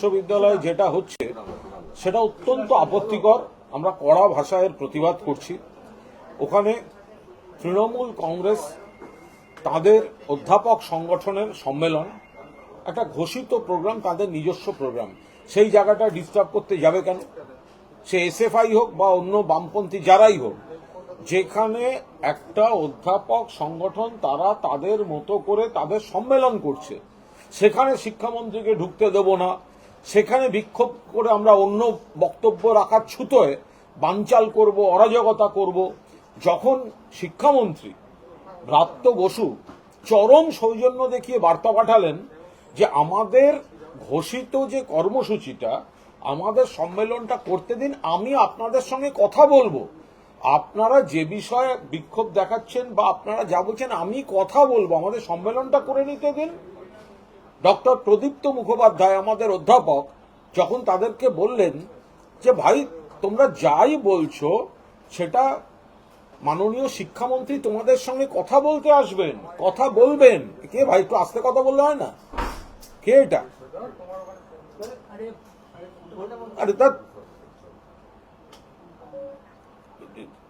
বিশ্ববিদ্যালয়ে যেটা হচ্ছে, সেটা অত্যন্ত আপত্তিকর। আমরা কড়া ভাষায় প্রতিবাদ করছি। ওখানে তৃণমূল কংগ্রেস, তাদের অধ্যাপক সংগঠনের সম্মেলন, একটা ঘোষিত প্রোগ্রাম, তাদের নিজস্ব প্রোগ্রাম। সেই জায়গাটা ডিস্টার্ব করতে যাবে কেন? সে এসএফআই হোক বা অন্য বামপন্থী যারাই হোক, যেখানে একটা অধ্যাপক সংগঠন তারা তাদের মতো করে তাদের সম্মেলন করছে। সেখানে শিক্ষামন্ত্রীকে ঢুকতে দেব না। সেখানে বিক্ষোভ করে আমরা অন্য বক্তব্য রাখার ছুতোয় বানচাল করব, অরাজকতা করব। যখন শিক্ষামন্ত্রী ব্রাত্য বসু চরম সৌজন্য দেখিয়ে বার্তা পাঠালেন যে আমাদের ঘোষিত যে কর্মসূচিটা, আমাদের সম্মেলনটা করতে দিন, আমি আপনাদের সঙ্গে কথা বলব। আপনারা যে বিষয়ে বিক্ষোভ দেখাচ্ছেন বা আপনারা যা বলছেন, আমি কথা বলব। আমাদের সম্মেলনটা করে নিতে দিন। ডক্টর প্রদীপ্ত মুখোপাধ্যায়, আমাদের অধ্যাপক, যখন তাদেরকে বললেন যে, ভাই, তোমরা যাই বলছো, সেটা মাননীয় শিক্ষামন্ত্রী তোমাদের সঙ্গে কথা বলতে আসবেন, কথা বলবেন। কে ভাই, একটু আস্তে কথা বললে হয় না? কে এটা? আরে, তা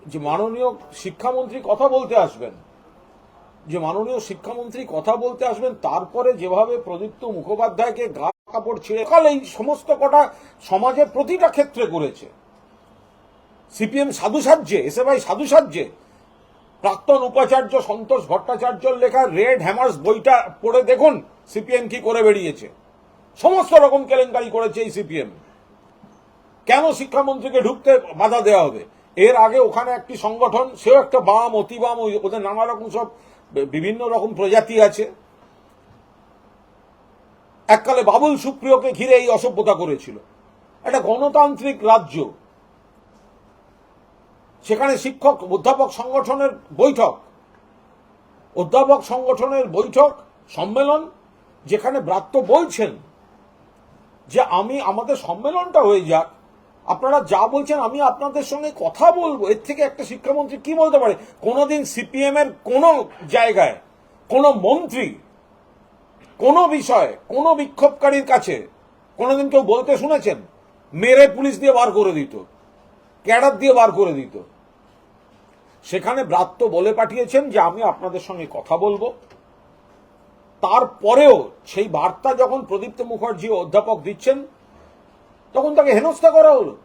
যে, মাননীয় শিক্ষামন্ত্রী কথা বলতে আসবেন। যে মাননীয় শিক্ষামন্ত্রী কথা বলতে আসবেন, তারপরে যেভাবে প্রদীপ্ত মুখোপাধ্যায়কে গা কাপড় ছিঁড়ে কাল এই সমস্ত কটা সমাজের প্রতিটা ক্ষেত্রে করেছে। সিপিএম সাধু এসে ভাই সাধু সাজ্যে প্রাক্তন উপাচার্য সন্তোষ ভট্টাচার্যর লেখা রেড হ্যামার্স বইটা পড়ে দেখুন, সিপিএম কি করে বেরিয়েছে। সমস্ত রকম কেলেঙ্কারি করেছে এই সিপিএম। কেন শিক্ষামন্ত্রীকে ঢুকতে বাধা দেওয়া হবে? এর আগে ওখানে একটি সংগঠন, সেও একটা বাম, অতিবাম ওদের নানা রকম সব বিভিন্ন রকম প্রজাতি আছে। এককালে বাবুল সুপ্রিয়কে ঘিরে এই অসভ্যতা করেছিল। একটা গণতান্ত্রিক রাজ্য। সেখানে শিক্ষক, অধ্যাপক সংগঠনের বৈঠক। অধ্যাপক সংগঠনের বৈঠক, সম্মেলন, যেখানে ব্রাত্য বলছেন যে, আমি, আমাদের সম্মেলনটা হয়ে যাক। আপনারা যা বলছেন, আমি আপনাদের সঙ্গে কথা বলব। এর থেকে একটা শিক্ষামন্ত্রী কি বলতে পারে? কোনোদিন সিপিএম এর কোন জায়গায়, কোন মন্ত্রী, কোন বিষয়ে, কোন বিক্ষোভকারীর কাছে, কোনোদিন কেউ বলতে শুনেছেন? মেরে পুলিশ দিয়ে বার করে দিত, ক্যাডার দিয়ে বার করে দিত। সেখানে ব্রাত্য বলে পাঠিয়েছেন যে, আমি আপনাদের সঙ্গে কথা বলব। তারপরেও সেই বার্তা যখন প্রদীপ্ত মুখার্জি অধ্যাপক দিচ্ছেন তখন তাকে হেনস্থা করা হলো।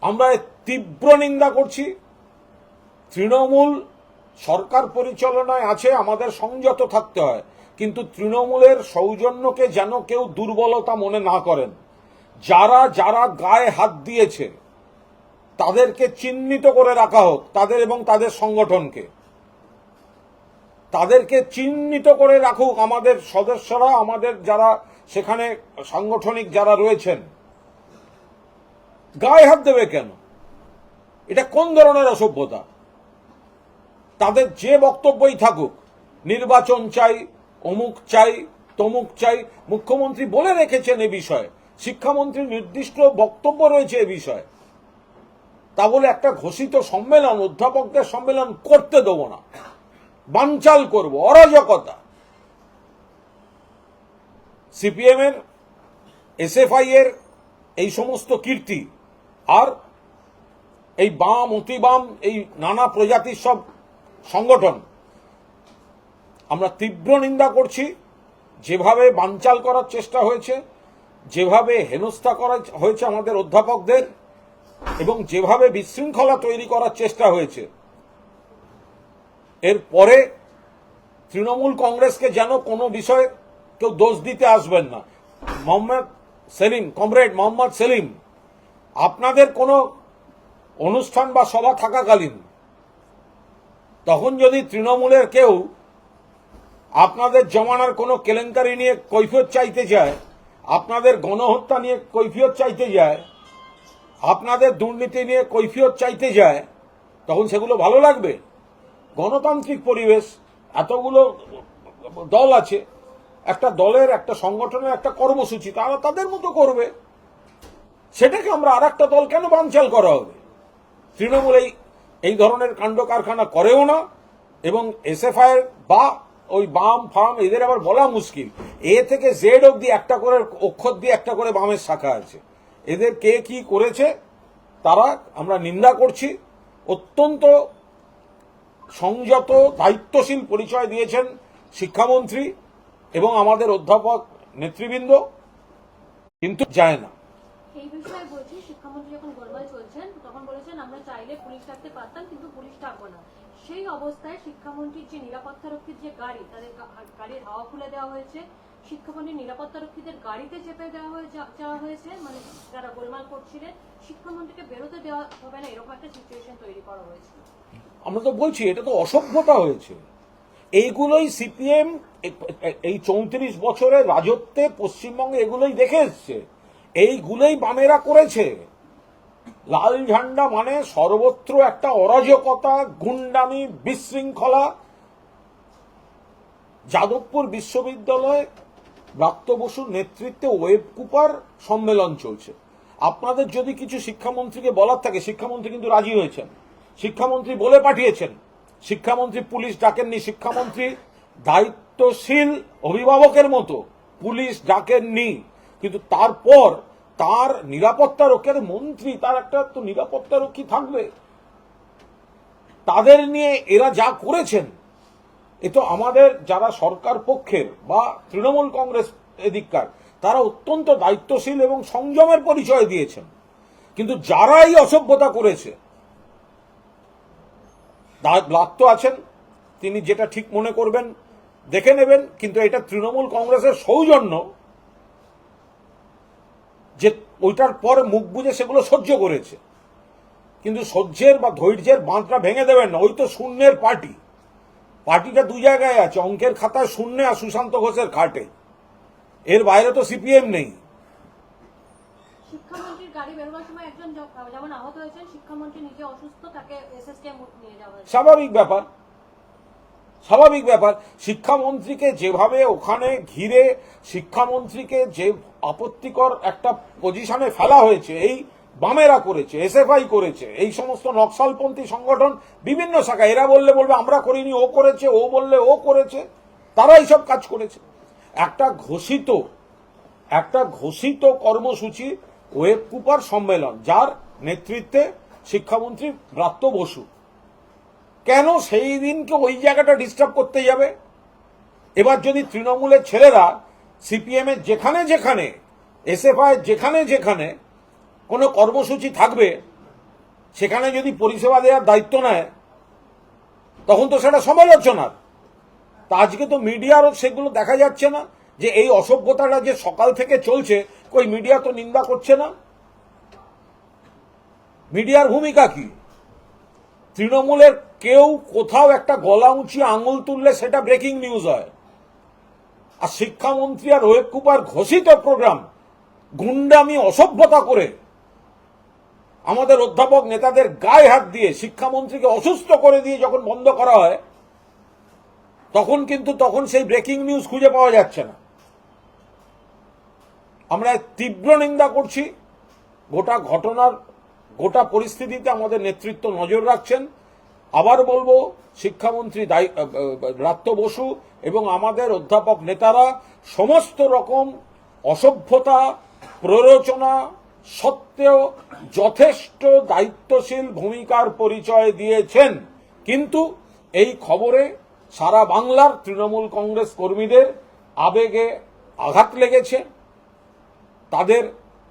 আমরা তীব্র নিন্দা করছি। তৃণমূল সরকার পরিচালনায় আছে, আমাদের সংযত থাকতে হয়। কিন্তু তৃণমূলের সৌজন্যকে যেন কেউ দুর্বলতা মনে না করেন। যারা যারা গায়ে হাত দিয়েছে, তাদেরকে চিহ্নিত করে রাখা হোক, তাদের এবং তাদের সংগঠনকে। তাদেরকে চিহ্নিত করে রাখুক আমাদের সদস্যরা, আমাদের যারা সেখানে সাংগঠনিক যারা রয়েছেন। গায়ে হাত দেবে কেন? এটা কোন ধরনের অসভ্যতা? তাদের যে বক্তব্যই থাকুক, নির্বাচন চাই, অমুক চাই, তমুক চাই, মুখ্যমন্ত্রী বলে রেখেছেন এ বিষয়ে, শিক্ষামন্ত্রীর নির্দিষ্ট বক্তব্য রয়েছে এ বিষয়ে, তা বলে একটা ঘোষিত সম্মেলন, অধ্যাপকদের সম্মেলন করতে দেবো না। বানচাল করব, অরাজকতা। সিপিএম এর এসএফআই এর এই সমস্ত কীর্তি আর এই বাম, অতিবাম, এই নানা প্রজাতির সব সংগঠন, আমরা তীব্র নিন্দা করছি, যেভাবে বানচাল করার চেষ্টা হয়েছে, যেভাবে হেনস্থা করা হয়েছে আমাদের অধ্যাপকদের, এবং যেভাবে বিশৃঙ্খলা তৈরি করার চেষ্টা হয়েছে। এরপরে তৃণমূল কংগ্রেসকে যেন কোনো বিষয়ে কেউ দোষ দিতে আসবেন না। মোহাম্মদ সেলিম, কমরেড মোহাম্মদ সেলিম আপনাদের কোনো অনুষ্ঠান বা সভা থাকাকালীন, তখন যদি তৃণমূলের কেউ আপনাদের জমানার কোনো কেলেঙ্কারি নিয়ে কৈফিয়ত চাইতে যায় আপনাদের গণহত্যা নিয়ে কৈফিয়ত চাইতে যায়, আপনাদের দুর্নীতি নিয়ে কৈফিয়ত চাইতে যায়, তখন সেগুলো ভালো লাগবে? গণতান্ত্রিক পরিবেশ, এতগুলো দল আছে, একটা দলের, একটা সংগঠনের একটা কর্মসূচি, তারা তাদের মতো করবে। সেটাকে আমরা আর একটা দল কেন বানচাল করা হবে? তৃণমূল এই এই ধরনের কাণ্ড কারখানা করেও না, এবং এসএফআই বা ওই বাম, ফাম, এদের আবার বলা মুশকিল। এ থেকে জেড অব্দি একটা করে অক্ষর দিয়ে একটা করে বামের শাখা আছে। এদের কে কি করেছে, তারা আমরা নিন্দা করছি। অত্যন্ত সংযত, দায়িত্বশীল পরিচয় দিয়েছেন শিক্ষামন্ত্রী এবং আমাদের অধ্যাপক নেতৃবৃন্দ। কিন্তু যায় না। এই বিষয়ে বলছি, শিক্ষামন্ত্রী যখন গোলমাল চলছেন, তখন বলেছেন, আমরা চাইলে পুলিশ ডাকতে পারতাম, কিন্তু পুলিশ ডাকবো না। সেই অবস্থায় শিক্ষামন্ত্রীর যে নিরাপত্তারক্ষীর যে গাড়ি, তাদের গাড়ির হাওয়া খুলে দেওয়া হয়েছে। শিক্ষামন্ত্রীর নিরাপত্তারক্ষীদের গাড়িতে চেপে দেওয়া যাওয়া হয়েছে মানে যারা গোলমাল করছিলেন, শিক্ষামন্ত্রীকে বেরোতে দেওয়া হবে না, এরকম একটা সিচুয়েশন তৈরি করা হয়েছে। আমরা তো বলছি, এটা তো অসভ্যতা হয়েছে। এইগুলোই সিপিএম এই চৌত্রিশ বছরের রাজত্বে পশ্চিমবঙ্গে এগুলোই দেখে এসছে। এইগুলোই বামেরা করেছে। লাল ঝান্ডা মানে সর্বত্র একটা অরাজকতা, গুন্ডামি, বিশৃঙ্খলা। যাদবপুর বিশ্ববিদ্যালয়ে, ব্রাত্য বসুর নেতৃত্বে ওয়েব কুপার সম্মেলন চলছে। আপনাদের যদি কিছু শিক্ষামন্ত্রীকে বলার থাকে, শিক্ষামন্ত্রী কিন্তু রাজি হয়েছেন। শিক্ষামন্ত্রী বলে পাঠিয়েছেন। শিক্ষামন্ত্রী পুলিশ ডাকেননি, শিক্ষামন্ত্রী দায়িত্বশীল অভিভাবকের মতো পুলিশ ডাকেননি। কিন্তু তারপর তার নিরাপত্তা রক্ষী মন্ত্রী, তার একটা তো নিরাপত্তা রক্ষী থাকবে। তাদের নিয়ে এরা যা করেছেন, এ তো আমাদের যারা সরকার পক্ষের বা তৃণমূল কংগ্রেস এদিককার, তারা অত্যন্ত দায়িত্বশীল এবং সংযমের পরিচয় দিয়েছেন। কিন্তু যারা এই অসভ্যতা করেছে ব্লাত্ত আছেন, তিনি যেটা ঠিক মনে করবেন, দেখে নেবেন, কিন্তু এটা তৃণমূল কংগ্রেসের সৌজন্য। যে ওইটার পর মুখ বুঝে সেগুলো সহ্য করেছে। কিন্তু সহ্যের বা ধৈর্যের বাঁধটা ভেঙে দেবেন না ওই তো শূন্যের পার্টি। পার্টিটা দু জায়গায় আছে অঙ্কের খাতায় শূন্য আর সুশান্ত ঘোষের খাটে। এর বাইরে তো সিপিএম নেই। স্বাভাবিক ব্যাপার। স্বাভাবিক ব্যাপার। শিক্ষামন্ত্রীকে যেভাবে ওখানে ঘিরে শিক্ষামন্ত্রীকে যে আপত্তিকর একটা পজিশনে ফেলা হয়েছে, এই বামেরা করেছে এসএফআই করেছে, এই সমস্ত নকশালপন্থী সংগঠন বিভিন্ন শাখা এরা বললে বলবে, আমরা করিনি, ও করেছে, ও বললে ও করেছে। তারা এইসব কাজ করেছে। একটা ঘোষিত একটা ঘোষিত কর্মসূচি ওয়েব কুপার সম্মেলন, যার নেতৃত্বে শিক্ষামন্ত্রী ব্রাত্য বসু। কেন সেই দিনকে ওই জায়গাটা ডিস্টার্ব করতে যাবে? এবার যদি তৃণমূলের ছেলেরা সিপিএম এর যেখানে যেখানে, এসএফআই যেখানে যেখানে কোনো কর্মসূচি থাকবে, সেখানে যদি পরিষেবা দেওয়ার দায়িত্ব নেয়, তখন তো সেটা সমালোচনার। তা আজকে তো মিডিয়ারও সেগুলো দেখা যাচ্ছে না, যে এই অসভ্যতাটা যে সকাল থেকে চলছে, কই মিডিয়া তো নিন্দা করছে না? মিডিয়ার ভূমিকা কি? তৃণমূলের কেউ কোথাও একটা গলা উঁচিয়ে আঙুল তুললে সেটা ব্রেকিং নিউজ হয়। আর শিক্ষামন্ত্রী আর রোহেব কুপার ঘোষিত প্রোগ্রাম গুন্ডামি, অসভ্যতা করে আমাদের অধ্যাপক নেতাদের গায়ে হাত দিয়ে শিক্ষামন্ত্রীকে অসুস্থ করে দিয়ে যখন বন্ধ করা হয়, তখন কিন্তু তখন সেই ব্রেকিং নিউজ খুঁজে পাওয়া যাচ্ছে না। আমরা তীব্র নিন্দা করছি, গোটা ঘটনার গোটা পরিস্থিতিতে আমাদের নেতৃত্ব নজর রাখছেন। আবার বলব, শিক্ষামন্ত্রী রাত্য বসু এবং আমাদের অধ্যাপক নেতারা সমস্ত রকম অসভ্যতা, প্ররোচনা সত্ত্বেও যথেষ্ট দায়িত্বশীল ভূমিকার পরিচয় দিয়েছেন। কিন্তু এই খবরে সারা বাংলার তৃণমূল কংগ্রেস কর্মীদের আবেগে আঘাত লেগেছে। তাদের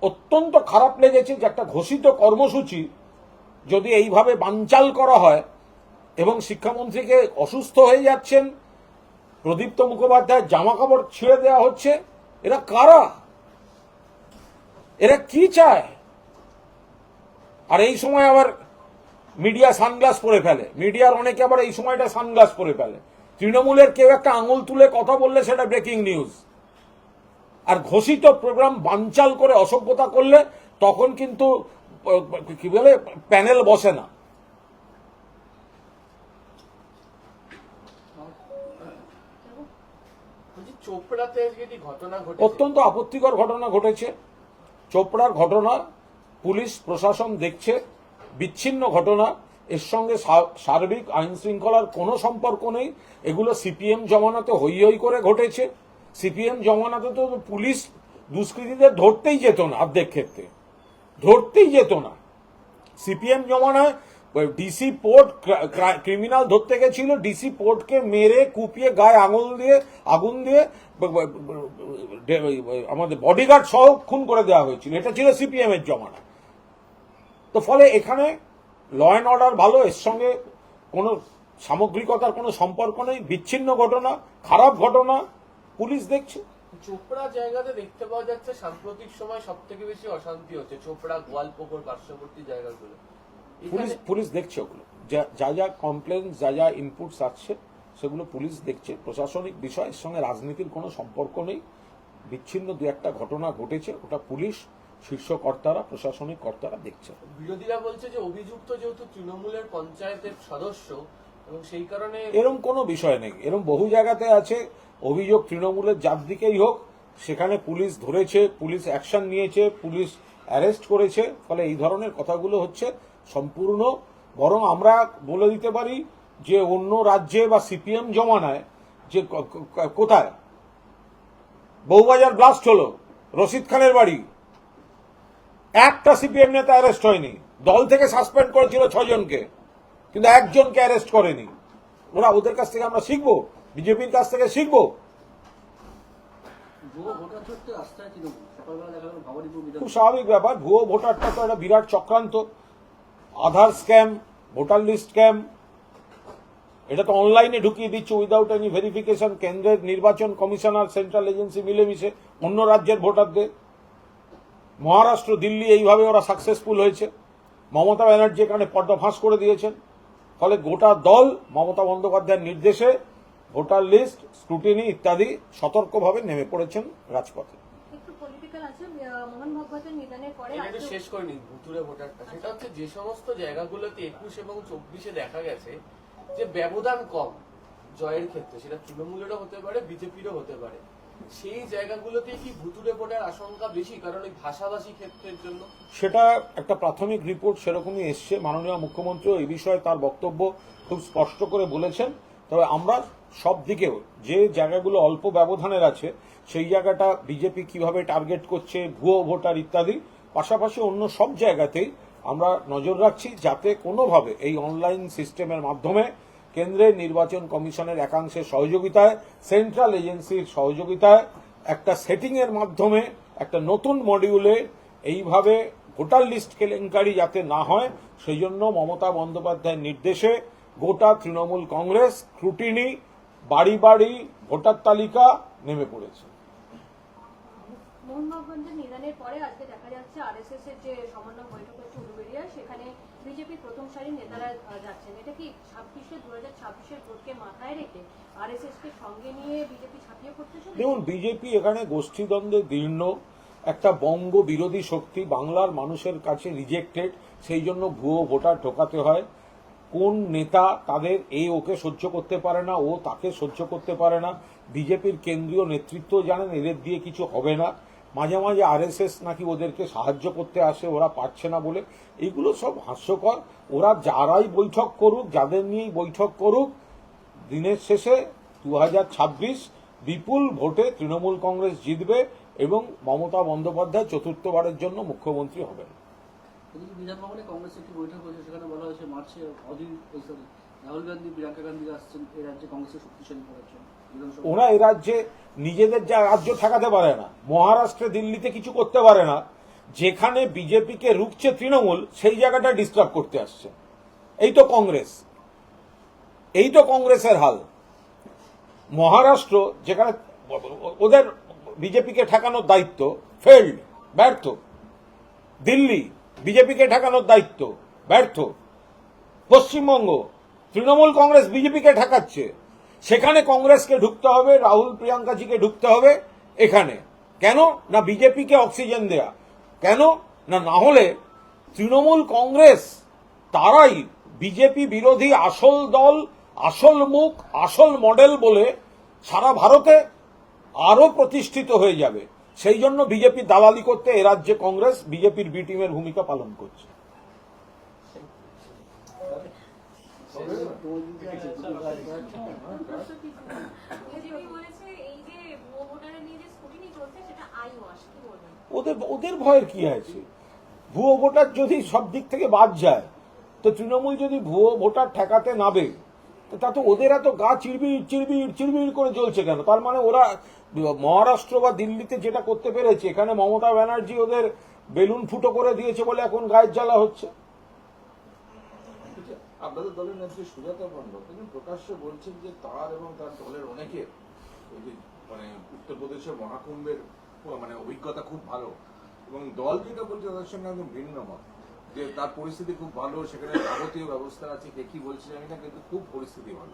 অত্যন্ত খারাপ লেগেছে যে একটা ঘোষিত কর্মসূচি যদি এইভাবে বানচাল করা হয় এবং শিক্ষামন্ত্রীকে অসুস্থ হয়ে যাচ্ছেন, প্রদীপ্ত মুখোপাধ্যায়ের জামা কাপড় ছিঁড়ে দেওয়া হচ্ছে, এরা কারা? এরা কি চায়? আর এই সময় আবার মিডিয়া সানগ্লাস পরে ফেলে। মিডিয়ার অনেকে আবার এই সময়টা সানগ্লাস পরে ফেলে। তৃণমূলের কেউ একটা আঙুল তুলে কথা বললে সেটা ব্রেকিং নিউজ। আর ঘোষিত প্রোগ্রাম বানচাল করে অসভ্যতা করলে তখন কিন্তু কি বলে প্যানেল বসে না। অত্যন্ত আপত্তিকর ঘটনা ঘটেছে। চোপড়ার ঘটনা পুলিশ প্রশাসন দেখছে বিচ্ছিন্ন ঘটনা। এর সঙ্গে সার্বিক আইন শৃঙ্খলার কোনো সম্পর্ক নেই। এগুলো সিপিএম জমানাতে হই হই করে ঘটেছে। সিপিএম জমানাতে তো পুলিশ দুষ্কৃতীদের ধরতেই যেত না অর্ধেক ক্ষেত্রে। ধরতেই যেত না। সিপিএম জমানায় ডিসি পোর্ট ক্রিমিনাল ধরতে গেছিল, ডিসি পোর্টকে মেরে কুপিয়ে গায়ে আঙুল দিয়ে, আগুন দিয়ে আমাদের বডিগার্ড সহ খুন করে দেওয়া হয়েছিল। এটা ছিল সিপিএম এর জমানা। তো ফলে এখানে ল অ্যান্ড অর্ডার ভালো, এর সঙ্গে কোনো সামগ্রিকতার কোনো সম্পর্ক নেই, বিচ্ছিন্ন ঘটনা, খারাপ ঘটনা পুলিশ দেখছে। চোপড়া জায়গাতে দেখতে পাওয়া যাচ্ছে সাম্প্রতিক সময় সব থেকে বেশি অশান্তি হচ্ছে চোপড়া গোয়ালপুকুর পার্শ্ববর্তী জায়গাগুলো। পুলিশ পুলিশ দেখছে ওগুলো। যা- যা কমপ্লেন যা যা ইনপুটস আসছে সেগুলো পুলিশ দেখছে। প্রশাসনিক বিষয়ের সঙ্গে রাজনীতির কোনো সম্পর্ক নেই। বিচ্ছিন্ন দু একটা ঘটনা ঘটেছে ওটা পুলিশ শীর্ষ কর্তারা প্রশাসনিক কর্তারা দেখছে। বিরোধীরা বলছে যে অভিযুক্ত যেহেতু তৃণমূলের পঞ্চায়েতের সদস্য এবং সেই কারণে এরম কোনো বিষয় নেই। এরম বহু জায়গাতে আছে অভিযোগ তৃণমূলের যার দিকেই হোক, সেখানে পুলিশ ধরেছে, পুলিশ অ্যাকশন নিয়েছে, পুলিশ অ্যারেস্ট করেছে, ফলে এই ধরনের কথাগুলো হচ্ছে সম্পূর্ণ। বরং আমরা বলে দিতে পারি যে অন্য রাজ্যে বা সিপিএম জমানায় যে কোথায়? বউবাজার ব্লাস্ট হলো, রশিদ খানের বাড়ি। একটা সিপিএম নেতা অ্যারেস্ট হয়নি, দল থেকে সাসপেন্ড করেছিল ছজনকে কিন্তু একজনকে অ্যারেস্ট করেনি। ওরা ওদের কাছ থেকে আমরা শিখব বিজেপির কাছ থেকে শিখব। খুব স্বাভাবিক ব্যাপার ভুয়ো ভোটারটা তো একটা বিরাট চক্রান্ত। Aadhaar scam voter list scam এটা তো অনলাইনে ঢুকিয়ে দিচ্ছে উইদাউট এনি ভেরিফিকেশন কেন্দ্রের নির্বাচন কমিশনার সেন্ট্রাল এজেন্সি মিলেমিশে অন্য রাজ্যের ভোটারদের। মহারাষ্ট্র দিল্লি এইভাবে ওরা সাকসেসফুল হয়েছে। মমতা ব্যানার্জি এখানে পর্দা ফাঁস করে দিয়েছেন। ফলে গোটা দল মমতা বন্দ্যোপাধ্যায়ের নির্দেশে ভোটার লিস্ট স্ক্রুটিনি ইত্যাদি সতর্কভাবে নেমে পড়েছেন রাজপথে। মোহন ভাগবতের নিধনের পরে শেষ করে নিন ভুতুরে ভোটারটা সেটা হচ্ছে যে সমস্ত জায়গাগুলোতে একুশ এবং চব্বিশে দেখা গেছে যে ব্যবধান কম জয়ের ক্ষেত্রে। সেটা তৃণমূলেরও হতে পারে বিজেপিরও হতে পারে। সেই জায়গাগুলোতে কি ভুতুরে ভোটার আশঙ্কা বেশি কারণ ওই ভাষাভাষী ক্ষেত্রের জন্য? সেটা একটা প্রাথমিক রিপোর্ট সেরকমই এসছে। মাননীয় মুখ্যমন্ত্রী এই বিষয়ে তার বক্তব্য খুব স্পষ্ট করে বলেছেন। তবে আমরা সব দিকেও যে জায়গাগুলো অল্প ব্যবধানের আছে, সেই জায়গাটা বিজেপি কীভাবে টার্গেট করছে, ভুয়ো ভোটার ইত্যাদি, পাশাপাশি অন্য সব জায়গাতেই আমরা নজর রাখছি যাতে কোনোভাবে এই অনলাইন সিস্টেমের মাধ্যমে কেন্দ্রের নির্বাচন কমিশনের একাংশের সহযোগিতায় সেন্ট্রাল এজেন্সির সহযোগিতায় একটা সেটিং এর মাধ্যমে একটা নতুন মডিউলে এইভাবে ভোটার লিস্ট কেলেঙ্কারি যাতে না হয়, সেই জন্য মমতা বন্দ্যোপাধ্যায়ের নির্দেশে গোটা তৃণমূল কংগ্রেস স্ক্রুটিনি বাড়ি বাড়ি ভোটার তালিকা নেমে পড়েছে। মোহন ভাগবতের পরে আজকে দেখা যাচ্ছে আরএসএস এর যে সমন্বয় বৈঠক হচ্ছে উলুবেড়িয়া সেখানে বিজেপি প্রথম সারির নেতারা যাচ্ছেন। এটা কি ছাব্বিশে দু হাজার ছাব্বিশের ভোটকে মাথায় রেখে আরএসএস কে সঙ্গে নিয়ে বিজেপি ছাপিয়ে পড়তে দেখুন বিজেপি এখানে গোষ্ঠীদ্বন্দ্বে দীর্ণ একটা বঙ্গ বিরোধী শক্তি বাংলার মানুষের কাছে রিজেক্টেড সেই জন্য ভুয়ো ভোটার ঢোকাতে হয়। কোন নেতা তাদের এই ওকে সহ্য করতে পারে না, ও তাকে সহ্য করতে পারে না। বিজেপির কেন্দ্রীয় নেতৃত্ব জানেন এদের দিয়ে কিছু হবে না। মাঝে মাঝে আরএসএস নাকি ওদেরকে সাহায্য করতে আসে, ওরা পারছে না বলে। এগুলো সব হাস্যকর। ওরা যারাই বৈঠক করুক, যাদের নিয়েই বৈঠক করুক, দিনের শেষে দু হাজার ছাব্বিশ বিপুল ভোটে তৃণমূল কংগ্রেস জিতবে এবং মমতা বন্দ্যোপাধ্যায় চতুর্থবারের জন্য মুখ্যমন্ত্রী হবেন। এদিকে বিধানভবনে কংগ্রেসের একটি বৈঠক হয়েছে সেখানে বলা হয়েছে মার্চে অধীর sorry, রাহুল গান্ধী প্রিয়াঙ্কা গান্ধী আসছেন এই রাজ্যে কংগ্রেসের শক্তিশালী করার জন্য ওরা এ রাজ্যে নিজেদের যা রাজ্য ঠেকাতে পারে না মহারাষ্ট্রে দিল্লিতে কিছু করতে পারে না যেখানে বিজেপিকে রুখছে তৃণমূল সেই জায়গাটা ডিস্টার্ব করতে আসছে। এই তো কংগ্রেস। এই তো কংগ্রেসের হাল। মহারাষ্ট্র যেখানে ওদের বিজেপিকে ঠেকানোর দায়িত্ব ফেল্ড ব্যর্থ। দিল্লি বিজেপিকে ঠেকানোর দায়িত্ব, ব্যর্থ। পশ্চিমবঙ্গ, তৃণমূল কংগ্রেস বিজেপিকে ঠেকাচ্ছে। সেখানে কংগ্রেসকে ঢুকতে হবে, রাহুল প্রিয়াঙ্কাজিকে ঢুকতে হবে, এখানে। কেন? না বিজেপিকে অক্সিজেন দেয়া। কেন? না না হলে তৃণমূল কংগ্রেস, তারাই বিজেপি বিরোধী আসল দল, আসল মুখ, আসল মডেল বলে সারা ভারতে আরও প্রতিষ্ঠিত হয়ে যাবে। সেই জন্য বিজেপি দালালি করতে এ রাজ্যে কংগ্রেস, বিজেপির বি টিমের ভূমিকা পালন করছে। ওদের ওদের ভয়ের কি আছে? ভুয়ো ভোটার যদি সব দিক থেকে বাদ যায়, তো তৃণমূল যদি ভুয়ো ভোটার ঠেকাতে নাবে তো তা ওদের এত গা চিরবির চিরবির চিরবির করে চলছে কেন? তার মানে ওরা, মহারাষ্ট্র বা দিল্লিতে যেটা করতে পেরেছে, এখানে মমতা ব্যানার্জি ওদের বেলুন ফুটো করে দিয়েছে বলে এখন গায়ের জ্বালা হচ্ছে। আপনাদের দলের নেত্রী সুজাতা মণ্ডল তিনি প্রকাশ্যে বলছেন যে তার এবং তার দলের অনেকের ওই যে মানে উত্তরপ্রদেশের মহাকুম্ভের মানে অভিজ্ঞতা খুব ভালো। এবং দল যেটা বলছে তাদের সঙ্গে একদম ভিন্ন মত। যে তার পরিস্থিতি খুব ভালো, সেখানে যাবতীয় ব্যবস্থা আছে, কে কি বলছে জানি না, কিন্তু খুব পরিস্থিতি ভালো।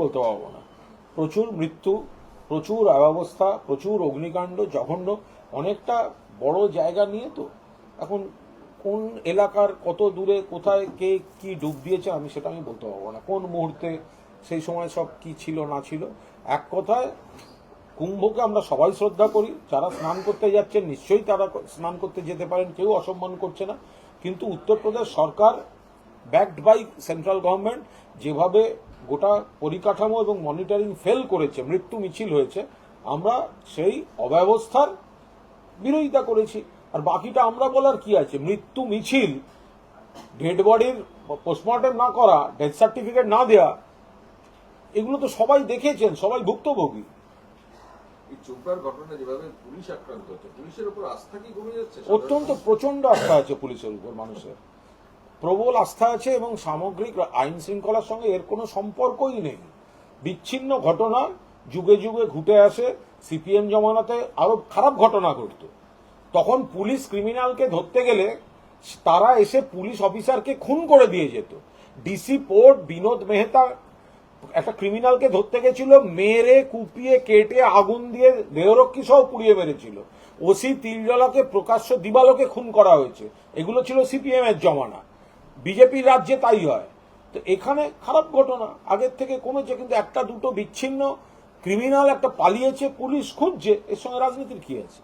বলতে পারব না। প্রচুর মৃত্যু, প্রচুর অব্যবস্থা, প্রচুর অগ্নিকাণ্ড, জঘন্য, অনেকটা বড় জায়গা নিয়ে তো। এখন কোন এলাকার কত দূরে, কোথায়, কে কি ডুব দিয়েছে, আমি সেটা আমি বলতে পারব না। কোন মুহূর্তে সেই সময় সব কি ছিল, না ছিল, এক কথায় কুম্ভকে আমরা সবাই শ্রদ্ধা করি। যারা স্নান করতে যাচ্ছেন, নিশ্চয়ই তারা স্নান করতে যেতে পারেন, কেউ অসম্মান করছে না। কিন্তু উত্তরপ্রদেশ সরকার ব্যাকড বাই সেন্ট্রাল গভর্নমেন্ট যেভাবে গোটা পরিকাঠামো এবং মনিটরিং ফেল করেছে, মৃত্যু মিছিল হয়েছে, আমরা সেই অব্যবস্থার বিরোধিতা করেছি। আর বাকিটা আমরা বলার কি আছে? মৃত্যু মিছিল ডেড বডির পোস্টমর্টম না করা ডেথ সার্টিফিকেট না দেয়া, এগুলো তো সবাই দেখেছেন, সবাই ভুক্তভোগী। এই চোপড়ার ঘটনা যেভাবে পুলিশ আক্রান্ত হচ্ছে পুলিশের উপর আস্থা কি কমে যাচ্ছে অত্যন্ত প্রচণ্ড আস্থা আছে পুলিশের উপর মানুষের। প্রবল আস্থা আছে এবং সামগ্রিক আইন শৃঙ্খলার সঙ্গে এর কোনো সম্পর্কই নেই। বিচ্ছিন্ন ঘটনা যুগে যুগে ঘুটে আসে সিপিএম জমানাতে আরও খারাপ ঘটনা ঘটতো। তখন পুলিশ ক্রিমিনালকে ধরতে গেলে তারা এসে পুলিশ অফিসারকে খুন করে দিয়ে যেত। ডিসি পোর্ট বিনোদ মেহতা একটা ক্রিমিনালকে ধরতে গেছিল, মেরে, কুপিয়ে, কেটে, আগুন দিয়ে দেহরক্ষী সহ পুড়িয়ে মেরেছিল। ওসি তিলজলাকে প্রকাশ্য দিবালোকে খুন করা হয়েছে। এগুলো ছিল সিপিএম এর জমানা। বিজেপির রাজ্যে তাই হয়। তো এখানে খারাপ ঘটনা। আগের থেকে কমেছে, কিন্তু একটা দুটো বিচ্ছিন্ন ক্রিমিনাল একটা পালিয়েছে, পুলিশ খুঁজছে, এর সঙ্গে রাজনীতির কি আছে?